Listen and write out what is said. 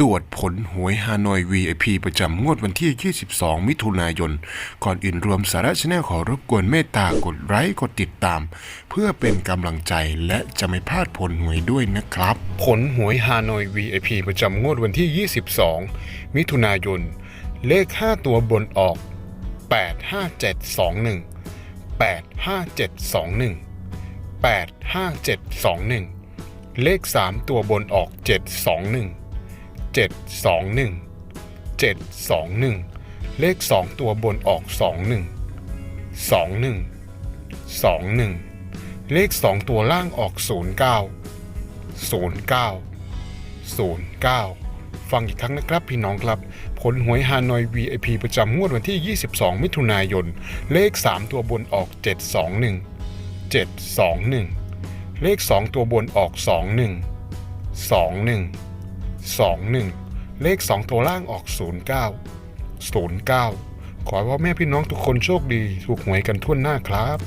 ตรวจผลหวยฮานอย VIP ประจำงวดวันที่ 22 มิถุนายน ก่อนอื่นรวมสาระชแนลขอรบกวนเมตตากดไลค์กดติดตาม เพื่อเป็นกำลังใจและจะไม่พลาดผลหวยด้วยนะครับ ผลหวยฮานอย VIP ประจำงวดวันที่ 22 มิถุนายน เลข 5 ตัวบนออก 85721 85721 85721 เลข 3 ตัวบนออก 721 721 721 เลข 2 ตัวบนออก 21 21 21 เลข 2 ตัวล่างออก 09 09 09 ฟังอีกครั้งนะครับพี่น้องครับ ผลหวยฮานอย VIP ประจำงวดวันที่ 22 มิถุนายน เลข 3 ตัวบนออก 721 721 เลข 2 ตัวบนออก 21 21 21 เลข 2 ตัวล่างออก 09 09 ขอให้พ่อแม่พี่น้องทุกคนโชคดี ถูกหวยกันทั่วหน้าครับ